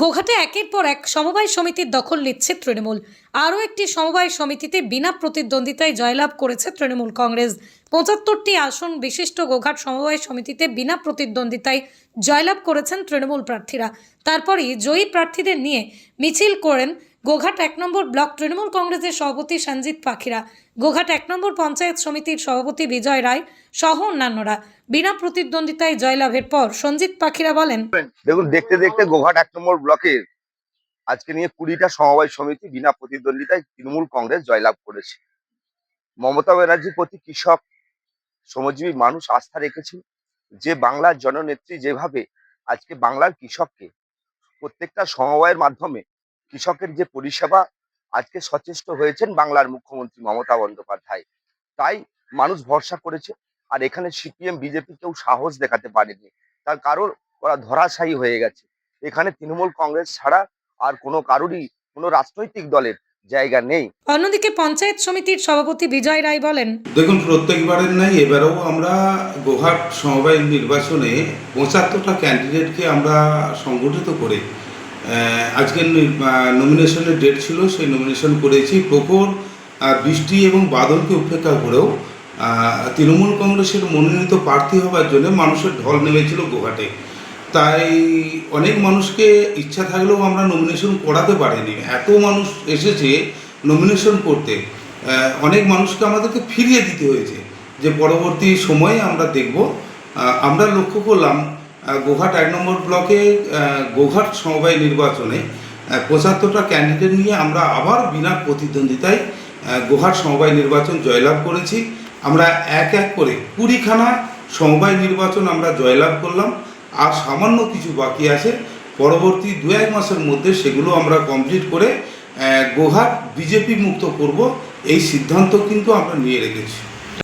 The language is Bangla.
গোঘাটে একের পর এক সমবায় সমিতির দখল নিচ্ছে তৃণমূল। আরও একটি সমবায় সমিতিতে বিনা প্রতিদ্বন্দ্বিতায় জয়লাভ করেছে তৃণমূল কংগ্রেস। পঁচাত্তরটি আসন বিশিষ্ট গোঘাট সমবায় সমিতিতে বিনা প্রতিদ্বন্দ্বিতায় জয়লাভ করেছেন তৃণমূল প্রার্থীরা। তারপরই জয়ী প্রার্থীদের নিয়ে মিছিল করেন গোঘাট এক নম্বর ব্লক তৃণমূল কংগ্রেসের সভাপতি সঞ্জিত পাখিরা। গোঘাট এক নম্বর পঞ্চায়েত সমিতির সভাপতি বিজয় রায় সহ অন্যান্যরা। বিনা প্রতিদ্বন্দ্বিতায় জয়লাভের পর সঞ্জিত পাখিরা বলেন, দেখুন, দেখতে দেখতে গোঘাট এক নম্বর ব্লকের আজকে নিয়ে কুড়িটা সমবায় সমিতি বিনা প্রতিদ্বন্দ্বিতায় তৃণমূল কংগ্রেস জয়লাভ করেছে। মমতা ব্যানার্জির প্রতি কৃষক, শ্রমজীবী মানুষ আস্থা রেখেছে যে বাংলার জননেত্রী যেভাবে আজকে বাংলার কৃষককে প্রত্যেকটা সমবায়ের মাধ্যমে কৃষকের যে পরিষেবা আজকে সচেষ্ট হয়েছেন বাংলার মুখ্যমন্ত্রী মমতা বন্দ্যোপাধ্যায়। তাই মানুষ ভরসা করেছে আর এখানে সিপিএম বিজেপি কেউ সাহস দেখাতে পারেনি। তার কারণ ওরা ধরাশায়ী হয়ে গেছে। এখানে তৃণমূল কংগ্রেস ছাড়া আর কোনো কারোরই কোনো রাজনৈতিক দলের জায়গা নেই। অন্যদিকে পঞ্চায়েত সমিতির সভাপতি বিজয় রায় বলেন দেখুন প্রত্যেকবারের নাই এবারেও আমরা গোহাট সমবায় নির্বাচনে পঁচাত্তরটা ক্যান্ডিডেটকে আমরা সংগঠিত করে আজকের নমিনেশনের ডেট ছিল, সেই নমিনেশন করেছি প্রখর বৃষ্টি এবং বাদলকে উপেক্ষা করেও। তৃণমূল কংগ্রেসের মনোনীত প্রার্থী হবার জন্য মানুষের ঢল নেমেছিল গোহাটে তাই অনেক মানুষকে ইচ্ছা থাকলেও আমরা নমিনেশন করাতে পারিনি। এত মানুষ এসেছে নমিনেশন করতে। অনেক মানুষকে আমাদেরকে ফিরিয়ে দিতে হয়েছে। যে পরবর্তী সময়ে আমরা দেখব। আমরা লক্ষ্য করলাম গোঘাট এক নম্বর ব্লকে গোঘাট সমবায় নির্বাচনে পঁচাত্তরটা ক্যান্ডিডেট নিয়ে আমরা আবার বিনা প্রতিদ্বন্দ্বিতায় গোঘাট সমবায় নির্বাচন জয়লাভ করেছি। আমরা এক এক করে কুড়িখানা সমবায় নির্বাচন আমরা জয়লাভ করলাম। আর সামান্য কিছু বাকি আছে। পরবর্তী দু এক মাসের মধ্যে সেগুলো আমরা কমপ্লিট করে গোহাট বিজেপি মুক্ত করব, এই সিদ্ধান্ত কিন্তু আমরা নিয়ে রেখেছি।